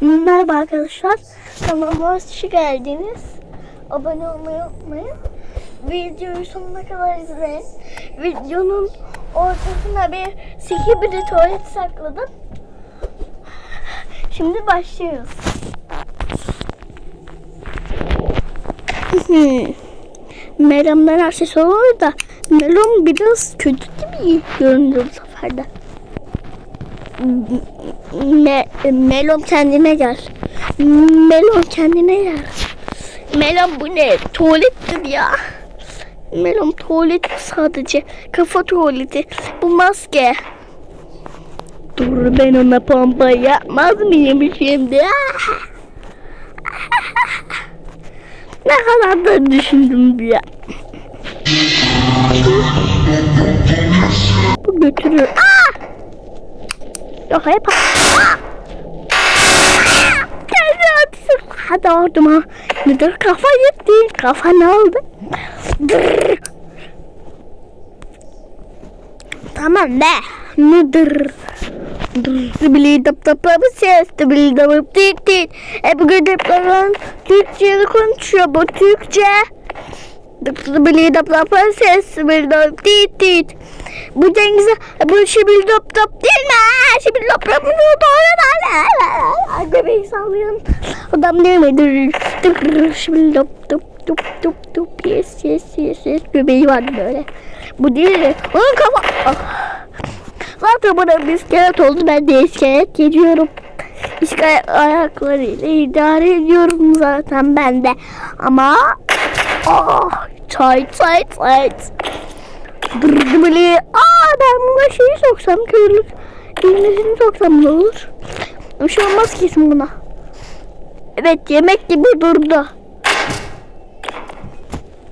Merhaba arkadaşlar. Kanalıma hoş geldiniz. Abone olmayı unutmayın. Videoyu sonuna kadar izleyin. Videonun ortasına bir sihir bir tuvalet sakladım. Şimdi başlıyoruz. Meram'dan her şey sorulur da Meram biraz kötü mi görünüyor bu sefer de? Me Melon kendine gel. Melon kendine gel. Melon bu ne? Tuvalettir ya. Melon tuvalet sadece. Kafa tuvaleti. Bu maske. Dur ben ona pompa yapmaz mıyım şimdi? ne kadar da düşündüm ya. Bu götürür. Aa! Yok hep. Hadi orduma. Müdür kafa gitti. Kafa ne oldu? Tamam be. Müdür. Dıbili dap dap dap ses. Dıbili dap dap tit tit. E bugün deprem Türkçe'de konuşuyor bu Türkçe. Dıbili dap dap dap ses. Dıbili dap tit tit. Bu Cengiz'e bu şibil dop dop değil mi? Şibil dop dop mu doğru Göbeği sallıyorum. Adam mi? Dur, şibil dop dop dop dop dop yes yes yes yes göbeği var böyle. Bu değil. Onun kafa... Ah. Zaten bana bir iskelet oldu. Ben de iskelet geliyorum. İskelet ayaklarıyla idare ediyorum zaten ben de. Ama... Ah, çay çay çay. Dırdı böyle. Aa ben buna şeyi soksam körlük. İğnesini soksam ne olur? Bir şey olmaz kesin buna. Evet yemek gibi durdu.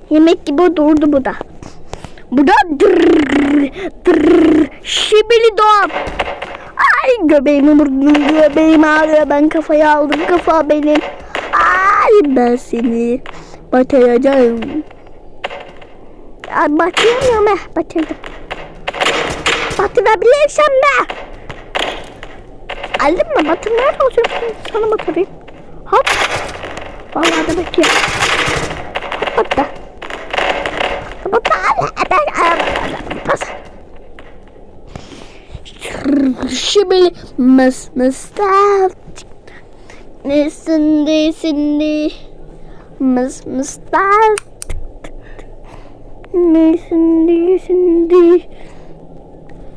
Yemek gibi durdu bu da. Bu da dırr, dırr, şibili doğan. Ay göbeğimi vurdum göbeğim ağrıyor ben kafayı aldım kafa benim. Ay ben seni batıracağım. Ay batıramıyorum he batırdım. Batırabilirsem de. Aldın mı batırmaya çalışıyorum sana batırayım. Hop. Vallahi da bakıyorum. Hop battı. Battı. Pas. Şimdi mıs mıs da. Nesindi sindi. Mıs mıs da. Nesindi sindi.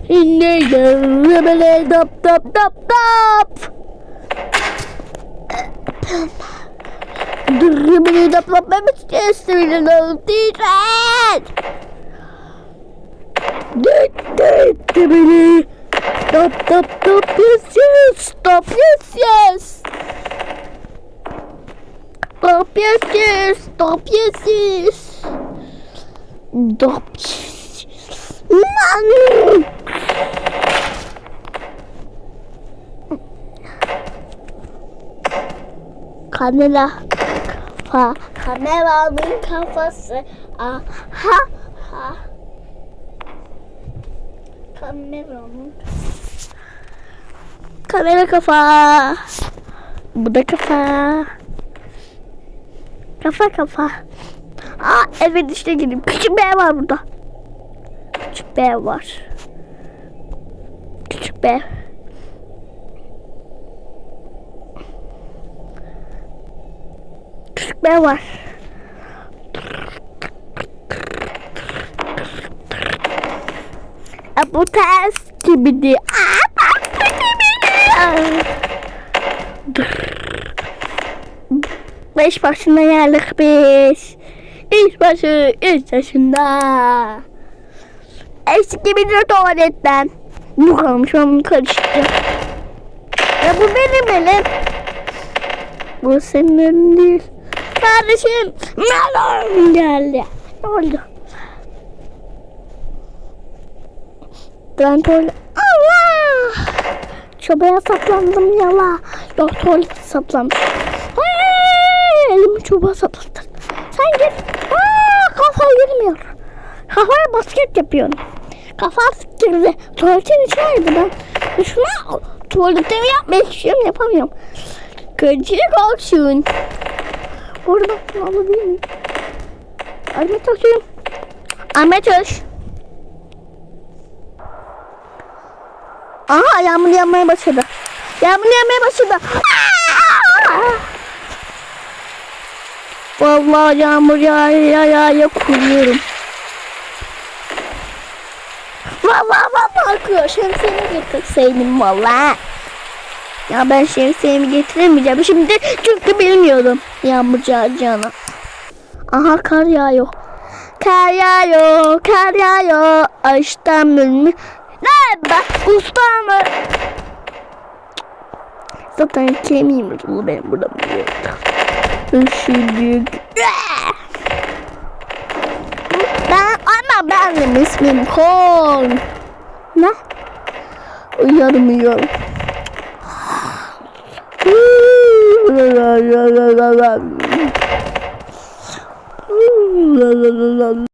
Şimdi böyle dap dap dap dap. Dur böyle dap dap dap istiyorum. Titret. Düt düt böyle. Dap dap dap yes yes. Stop yes yes. Stop yes yes. Stop yes yes. Kamera kafa kameranın kafası. Aha ha kameranın kamera kafa. Bu da kafa. Kafa kafa Aa evet işte gideyim küçük ev var burada. Küçük ev var. Küçük ev. Küçük ev var. E, bu ters ters gibiydi. Beş başına geldik biz. İş başı iş yaşında. Eski bir tuvaletten. Bu kalmış ben bunu. Ya bu benim elim. Bu senin elin değil. Kardeşim melon geldi. Ne oldu? Ben tuvalet... Allah! Çobaya saplandım yala. Yok tuvalet saplandım. Elimi çubuğa saplattım. Sen git. Kafa girmiyor. Kafaya basket yapıyorum. Kafa girdi. Tuvaletin içine girdi ben. Şuna tuvaletimi yapmak istiyorum yapamıyorum. Kaçık olsun. Burada alabilir miyim? Ahmet Hoş'um. Ahmet Hoş. Aha yağmur yağmaya başladı. Yağmur yağmaya başladı. Aa! Vallahi yağmur yağıyor yağıyor kuruyorum. Vallahi vallahi akıyor. Şemsiyemi getirseydim vallahi. Ya ben şemsiyemi getiremeyeceğim şimdi çünkü bilmiyordum yağmur yağacağını. Aha kar yağıyor. Kar yağıyor, kar yağıyor. Ağaçtan mülmü. Ne bak ustam mı? Zaten kemiğim yırtıldı benim burada. Ben ama benim ismim Kol. Ne? La la la. La la la la.